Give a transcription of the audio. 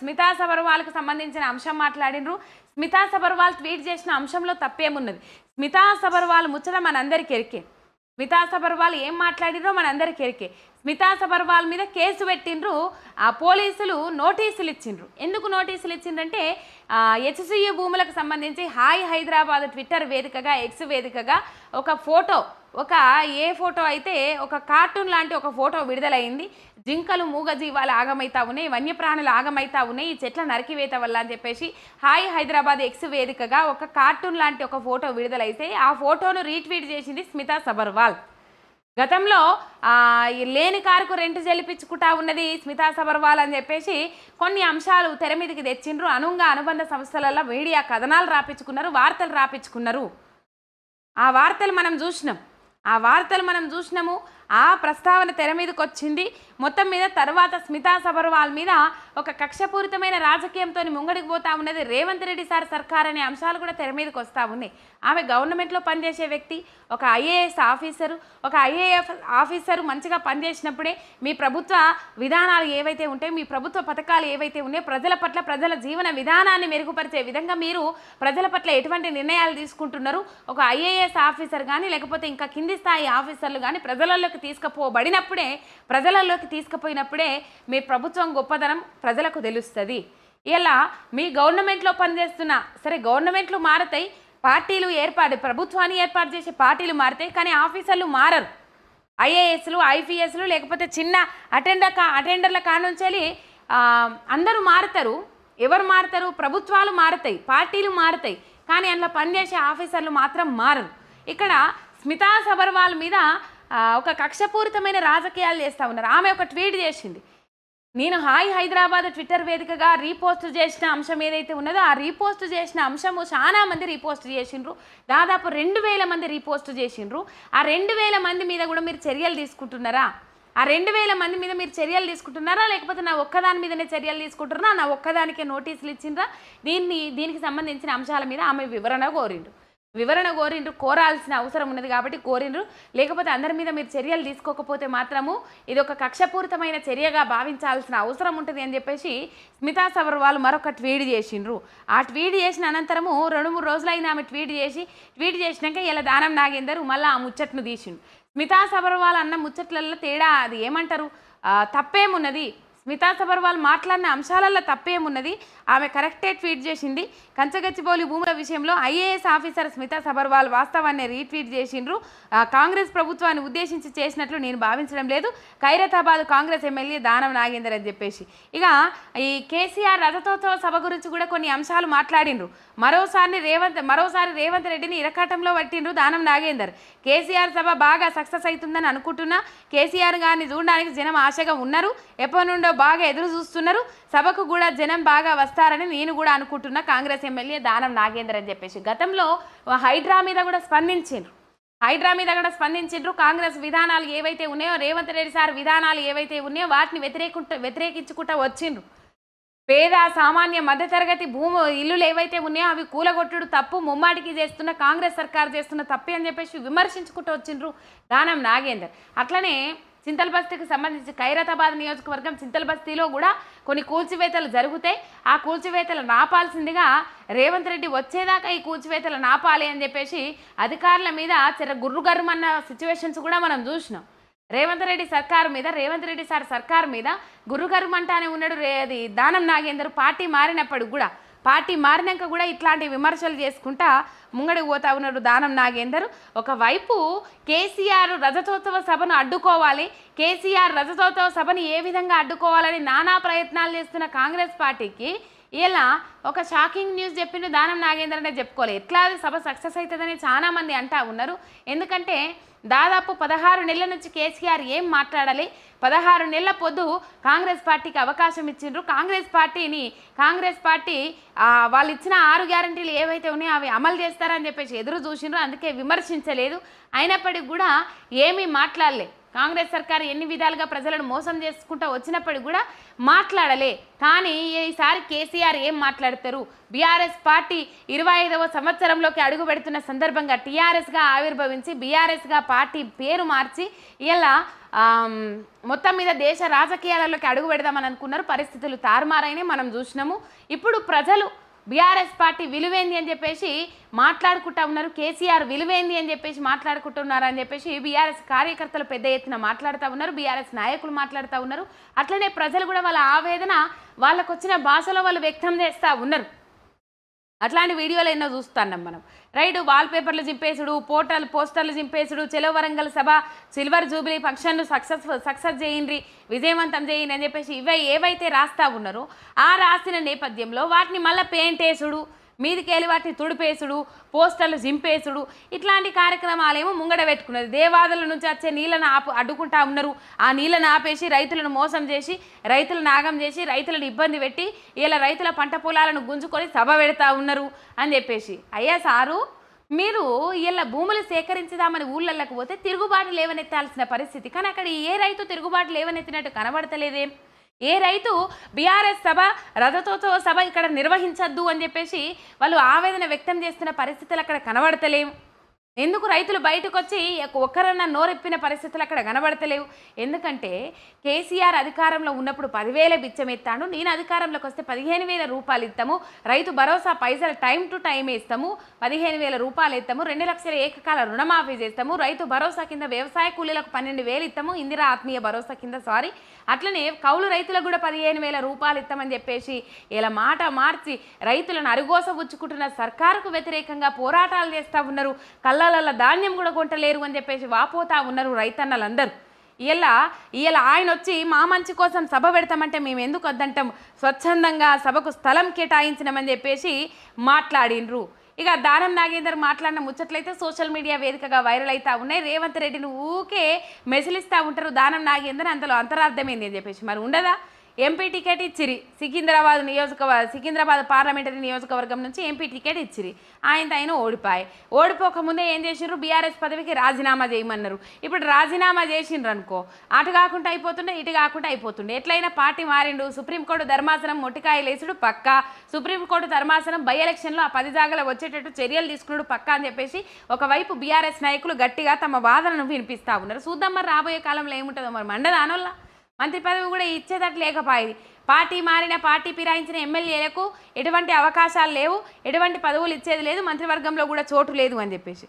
స్మితా సబర్వాల్కు సంబంధించిన అంశం మాట్లాడినరు. స్మితా సబర్వాల్ ట్వీట్ చేసిన అంశంలో తప్పేమున్నది? స్మితా సబర్వాల్ ముచ్చట మనందరికి ఎరికే స్మితా సబర్వాల్ ఏం మాట్లాడినో మనందరికి ఎరికే స్మితా సబర్వాల్ మీద కేసు పెట్టిండ్రు. ఆ పోలీసులు నోటీసులు ఇచ్చిండ్రు. ఎందుకు నోటీసులు ఇచ్చిండ్రంటే హెచ్సియు భూములకు సంబంధించి హాయ్ హైదరాబాద్ ట్విట్టర్ వేదికగా ఎక్స్ వేదికగా ఒక ఫోటో ఒక ఏ ఫోటో అయితే ఒక కార్టూన్ లాంటి ఒక ఫోటో విడుదలైంది. జింకలు మూగజీవాలు ఆగమైతా ఉన్నాయి వన్యప్రాణులు ఆగమైతా ఉన్నాయి ఈ చెట్ల నరికివేత వల్ల అని చెప్పేసి హాయ్ హైదరాబాద్ ఎక్స్ వేదికగా ఒక కార్టూన్ లాంటి ఒక ఫోటో విడుదలైతే ఆ ఫోటోను రీట్వీట్ చేసింది స్మితా సబర్వాల్. గతంలో లేని కారుకు రెంట్ చెల్లిపించుకుంటా ఉన్నది స్మితా సబర్వాల్ అని చెప్పేసి కొన్ని అంశాలు తెర మీదకి తెచ్చిండ్రు. అనుంగా అనుబంధ సంస్థలలో మీడియా కథనాలు రాపించుకున్నారు వార్తలు రాపించుకున్నారు. ఆ వార్తలు మనం చూసినాం. ఆ వార్తలు మనం చూసినాము ఆ ప్రస్తావన తెర మీదకి వచ్చింది మొత్తం మీద తర్వాత స్మితా సబర్వాల్ మీద ఒక కక్షపూరితమైన రాజకీయంతో ముంగడికి పోతా ఉన్నది రేవంత్ రెడ్డి సార్ సర్కార్ అనే అంశాలు కూడా తెర మీదకి వస్తూ ఉన్నాయి. ఆమె గవర్నమెంట్లో పనిచేసే వ్యక్తి ఒక ఐఏఎస్ ఆఫీసరు ఒక ఐఏఎఫ్ ఆఫీసరు మంచిగా పనిచేసినప్పుడే మీ ప్రభుత్వ విధానాలు ఏవైతే ఉంటాయో మీ ప్రభుత్వ పథకాలు ఏవైతే ఉన్నాయో ప్రజల పట్ల ప్రజల జీవన విధానాన్ని మెరుగుపరిచే విధంగా మీరు ప్రజల పట్ల ఎటువంటి నిర్ణయాలు తీసుకుంటున్నారు? ఒక ఐఏఎస్ ఆఫీసర్ కానీ లేకపోతే ఇంకా కింది స్థాయి ఆఫీసర్లు కానీ ప్రజలలోకి తీసుకుపోబడినప్పుడే ప్రజలలోకి తీసుకుపోయినప్పుడే మీ ప్రభుత్వం గొప్పదనం ప్రజలకు తెలుస్తుంది. ఇలా మీ గవర్నమెంట్లో పనిచేస్తున్న సరే గవర్నమెంట్లు మారతాయి పార్టీలు ఏర్పాటు ప్రభుత్వాన్ని ఏర్పాటు చేసే పార్టీలు మారుతాయి కానీ ఆఫీసర్లు మారరు. ఐఏఎస్లు ఐపీఎస్లు లేకపోతే చిన్న అటెండర్ కా అటెండర్ల కానుంచి అందరూ మారుతారు. ఎవరు మారుతారు? ప్రభుత్వాలు మారుతాయి పార్టీలు మారుతాయి కానీ అందులో పనిచేసే ఆఫీసర్లు మాత్రం మారరు. ఇక్కడ స్మితా సబర్వాల్ మీద ఒక కక్షపూరితమైన రాజకీయాలు చేస్తూ ఉన్నారు. ఆమె ఒక ట్వీట్ చేసింది. నేను హాయ్ హైదరాబాద్ ట్విట్టర్ వేదికగా రీపోస్ట్ చేసిన అంశం ఏదైతే ఉన్నదో ఆ రీపోస్ట్ చేసిన అంశము చాలా మంది రీపోస్ట్ చేసిండ్రు. దాదాపు రెండు వేల మంది రీపోస్ట్ చేసిండ్రు. ఆ రెండు వేల మంది మీద కూడా మీరు చర్యలు తీసుకుంటున్నారా? ఆ రెండు వేల మంది మీద మీరు చర్యలు తీసుకుంటున్నారా? లేకపోతే నా ఒక్కదాని మీదనే చర్యలు తీసుకుంటున్నారా? నా ఒక్కదానికే నోటీసులు ఇచ్చిండ్రా? దీన్ని దీనికి సంబంధించిన అంశాల మీద ఆమె వివరణ కోరిండ్రు. వివరణ కోరిండ్రు కోరాల్సిన అవసరం ఉన్నది కాబట్టి కోరిండ్రు. లేకపోతే అందరి మీద మీరు చర్యలు తీసుకోకపోతే మాత్రము ఇది ఒక కక్షపూరితమైన చర్యగా భావించాల్సిన అవసరం ఉంటుంది అని చెప్పేసి స్మితా సబర్వాల్ మరొక ట్వీట్ చేసిండ్రు. ఆ ట్వీట్ చేసిన అనంతరము రెండు మూడు రోజులైన ఆమె ట్వీట్ చేసి ట్వీట్ చేసినాక ఇలా దానం నాగేందర్ మళ్ళీ ఆ ముచ్చట్ను తీసిండు. స్మితా సబర్వాల్ అన్న ముచ్చట్లలో తేడా అది ఏమంటారు? తప్పేమున్నది? స్మితా సబర్వాల్ మాట్లాడిన అంశాలలో తప్పేమున్నది? ఆమె కరెక్టే ట్వీట్ చేసింది. కంచగచ్చిబౌలి భూముల విషయంలో ఐఏఎస్ ఆఫీసర్ స్మితా సబర్వాల్ వాస్తవాన్ని రీట్వీట్ చేసిండ్రు. కాంగ్రెస్ ప్రభుత్వాన్ని ఉద్దేశించి చేసినట్లు నేను భావించడం లేదు. ఖైరతాబాద్ కాంగ్రెస్ ఎమ్మెల్యే దానం నాగేందర్ అని చెప్పేసి. ఇక ఈ కేసీఆర్ రథతోత్సవ సభ గురించి కూడా కొన్ని అంశాలు మాట్లాడిండ్రు. మరోసారి రేవంత్ మరోసారి రేవంత్ రెడ్డిని ఇరకాటంలో పట్టిండ్రు దానం నాగేందర్. కేసీఆర్ సభ బాగా సక్సెస్ అవుతుందని అనుకుంటున్నా. కేసీఆర్ గారిని చూడడానికి జనం ఆశగా ఉన్నారు. ఎప్పటి నుండో బాగా ఎదురు చూస్తున్నారు. సభకు కూడా జనం బాగా వస్తారని నేను కూడా అనుకుంటున్నా. కాంగ్రెస్ ఎమ్మెల్యే దానం నాగేందర్ అని చెప్పేసి. గతంలో హైడ్రా మీద కూడా స్పందించిండ్రు. హైడ్రా మీద కూడా స్పందించిండ్రు. కాంగ్రెస్ విధానాలు ఏవైతే ఉన్నాయో రేవంత్ రెడ్డి సార్ విధానాలు ఏవైతే ఉన్నాయో వాటిని వ్యతిరేకుంటూ వ్యతిరేకించుకుంటూ వచ్చిండ్రు. పేద సామాన్య మధ్యతరగతి భూము ఇల్లులు ఏవైతే ఉన్నాయో అవి కూలగొట్టుడు తప్పు ముమ్మాటికి చేస్తున్న కాంగ్రెస్ సర్కార్ చేస్తున్న తప్పే అని చెప్పేసి విమర్శించుకుంటూ వచ్చిండ్రు దానం నాగేందర్. అట్లనే చింతల బస్తీకి సంబంధించి ఖైరతాబాద్ నియోజకవర్గం చింతల బస్తీలో కూడా కొన్ని కూల్చివేతలు జరుగుతాయి ఆ కూల్చివేతలు నాపాల్సిందిగా రేవంత్ రెడ్డి వచ్చేదాకా ఈ కూల్చివేతలు నాపాలి అని చెప్పేసి అధికారుల మీద చిర గుర్రుగర్రమన్న సిచ్యువేషన్స్ కూడా మనం చూసినాం. రేవంత్ రెడ్డి సర్కారు మీద రేవంత్ రెడ్డి సార్ సర్కారు మీద గురుగరుమంటానే ఉన్నాడు రే అది దానం నాగేందర్ పార్టీ మారినప్పుడు కూడా. పార్టీ మారినాక కూడా ఇట్లాంటి విమర్శలు చేసుకుంటా ముంగడికి పోతా ఉన్నాడు దానం నాగేందర్. ఒకవైపు కేసీఆర్ రజతోత్సవ సభను అడ్డుకోవాలి. కేసీఆర్ రజతోత్సవ సభను ఏ విధంగా అడ్డుకోవాలని నానా ప్రయత్నాలు చేస్తున్న కాంగ్రెస్ పార్టీకి ఇలా ఒక షాకింగ్ న్యూస్ చెప్పిన దానం నాగేందర్ అంటే చెప్పుకోవాలి ఎట్లా అది సభ సక్సెస్ అవుతుందని చాలామంది అంటా ఉన్నారు. ఎందుకంటే దాదాపు పదహారు నెలల నుంచి కేసీఆర్ ఏం మాట్లాడాలి. పదహారు నెలల పొద్దు కాంగ్రెస్ పార్టీకి అవకాశం ఇచ్చిండ్రు. కాంగ్రెస్ పార్టీని కాంగ్రెస్ పార్టీ వాళ్ళు ఇచ్చిన ఆరు గ్యారంటీలు ఏవైతే ఉన్నాయో అవి అమలు చేస్తారని చెప్పేసి ఎదురు చూసిండ్రు. అందుకే విమర్శించలేదు. అయినప్పటికీ కూడా ఏమీ మాట్లాడలే. కాంగ్రెస్ సర్కార్ ఎన్ని విధాలుగా ప్రజలను మోసం చేసుకుంటూ వచ్చినప్పటికీ కూడా మాట్లాడలే. కానీ ఈసారి కేసీఆర్ ఏం మాట్లాడతారు? బీఆర్ఎస్ పార్టీ ఇరవై ఐదవ సంవత్సరంలోకి అడుగు పెడుతున్న సందర్భంగా టీఆర్ఎస్గా ఆవిర్భవించి బీఆర్ఎస్గా పార్టీ పేరు మార్చి ఇలా మొత్తం మీద దేశ రాజకీయాలలోకి అడుగు పెడదామని అనుకున్నారు. పరిస్థితులు తారుమారైన మనం చూసినాము. ఇప్పుడు ప్రజలు బీఆర్ఎస్ పార్టీ విలువైంది అని చెప్పేసి మాట్లాడుకుంటా ఉన్నారు. కేసీఆర్ విలువైంది అని చెప్పేసి మాట్లాడుకుంటున్నారు అని చెప్పేసి బీఆర్ఎస్ కార్యకర్తలు పెద్ద ఎత్తున మాట్లాడుతూ ఉన్నారు. బీఆర్ఎస్ నాయకులు మాట్లాడుతూ ఉన్నారు. అట్లనే ప్రజలు కూడా వాళ్ళ ఆవేదన వాళ్ళకు వచ్చిన భాషలో వాళ్ళు వ్యక్తం చేస్తూ ఉన్నారు. అట్లాంటి వీడియోలు ఎన్నో చూస్తున్నాం మనం. రైట్ వాల్ పేపర్లు చింపేసుడు పోర్టల్ పోస్టర్లు చింపేసుడు చెలో వరంగల్ సభ సిల్వర్ జూబిలీ ఫంక్షన్ను సక్సెస్ సక్సెస్ చేయండి విజయవంతం చేయండి అని చెప్పేసి ఇవే ఏవైతే రాస్తా ఉన్నారో ఆ రాసిన నేపథ్యంలో వాటిని మళ్ళీ పెయింట్ వేసుడు మీదికెళ్ళి వాటిని తుడిపేసుడు పోస్టర్లు జింపేసుడు ఇట్లాంటి కార్యక్రమాలేమో ముంగడ పెట్టుకున్నది. దేవాదుల నుంచి వచ్చే నీళ్ళను ఆపు అడ్డుకుంటా ఉన్నారు. ఆ నీళ్ళను ఆపేసి రైతులను మోసం చేసి రైతులు నాగం చేసి రైతులను ఇబ్బంది పెట్టి ఇలా రైతుల పంట పొలాలను గుంజుకొని సభ పెడతా ఉన్నారు అని చెప్పేసి. అయ్యా సారు మీరు ఇలా భూములు సేకరించుదామని ఊళ్ళల్లోకి పోతే తిరుగుబాటు లేవనెత్తాల్సిన పరిస్థితి. కానీ అక్కడ ఏ రైతు తిరుగుబాటు లేవనెత్తినట్టు కనబడతలేదేం. ఏ రైతు బీఆర్ఎస్ సభ రథతోత్సవ సభ ఇక్కడ నిర్వహించద్దు అని చెప్పేసి వాళ్ళు ఆవేదన వ్యక్తం చేస్తున్న పరిస్థితులు అక్కడ కనబడతలేము ఎందుకు రైతులు బయటకు వచ్చి ఒక్కరన్నా నోరెప్పిన పరిస్థితులు అక్కడ కనబడతలేవు? ఎందుకంటే కేసీఆర్ అధికారంలో ఉన్నప్పుడు పదివేల బిచ్చం ఎత్తాడు నేను అధికారంలోకి వస్తే పదిహేను వేల రూపాయలు ఇస్తాము. రైతు భరోసా పైసలు టైం టు టైం ఇస్తాము. పదిహేను వేల రూపాయలు ఇస్తాము రెండు లక్షల ఏకకాల రుణమాఫీ చేస్తాము. రైతు భరోసా కింద వ్యవసాయ కూలీలకు పన్నెండు వేలు ఇస్తాము. ఇందిరా ఆత్మీయ భరోసా కింద సారీ. అట్లనే కౌలు రైతులకు కూడా పదిహేను వేల రూపాయలు ఇస్తామని చెప్పేసి ఇలా మాట మార్చి రైతులను అరుగోస ఉచ్చుకుంటున్న సర్కారుకు వ్యతిరేకంగా పోరాటాలు చేస్తూ ఉన్నారు. కళ్ళ కళ్ళల ధాన్యం కూడా కొంటలేరు అని చెప్పేసి వాపోతా ఉన్నారు రైతన్నలందరూ. ఇలా ఇలా ఆయన వచ్చి మా మంచి కోసం సభ పెడతామంటే మేము ఎందుకు వద్దంటాం? స్వచ్ఛందంగా సభకు స్థలం కేటాయించినామని చెప్పేసి మాట్లాడినరు. ఇక దానం నాగేందర్ మాట్లాడిన ముచ్చట్లయితే సోషల్ మీడియా వేదికగా వైరల్ అవుతా ఉన్నాయి. రేవంత్ రెడ్డిని ఊకే మెసిలిస్తూ ఉంటారు దానం నాగేందర్. అంతలో అంతరార్థమైంది అని చెప్పేసి. మరి ఉండదా? MP ticket ఇచ్చిరి. సికింద్రాబాద్ నియోజకవర్గ సికింద్రాబాద్ పార్లమెంటరీ నియోజకవర్గం నుంచి ఎంపీ టికెట్ ఇచ్చిరి. ఆయన ఆయన ఓడిపాయి. ఓడిపోకముందే ఏం చేసిండ్రు? బీఆర్ఎస్ పదవికి రాజీనామా చేయమన్నారు. ఇప్పుడు రాజీనామా చేసిండ్రు అనుకో అటు కాకుండా అయిపోతుండే ఇటు కాకుండా అయిపోతుండే. ఎట్లయినా పార్టీ మారిండు. సుప్రీంకోర్టు ధర్మాసనం మొట్టికాయలు వేసుడు పక్క. సుప్రీంకోర్టు ధర్మాసనం బై ఎలక్షన్లో ఆ పది జాగాలో వచ్చేటట్టు చర్యలు తీసుకున్నాడు పక్క అని చెప్పేసి ఒకవైపు బీఆర్ఎస్ నాయకులు గట్టిగా తమ వాదనను వినిపిస్తా ఉన్నారు. చూద్దాం మరి రాబోయే కాలంలో ఏముంటుందో మరి మండదానోళ్ళ మంత్రి పదవి కూడా ఇచ్చేటట్లు లేకపోయింది పార్టీ మారిన పార్టీ ఫిరాయించిన ఎమ్మెల్యేలకు ఎటువంటి అవకాశాలు లేవు ఎటువంటి పదవులు ఇచ్చేది లేదు మంత్రివర్గంలో కూడా చోటు లేదు అని చెప్పేసి.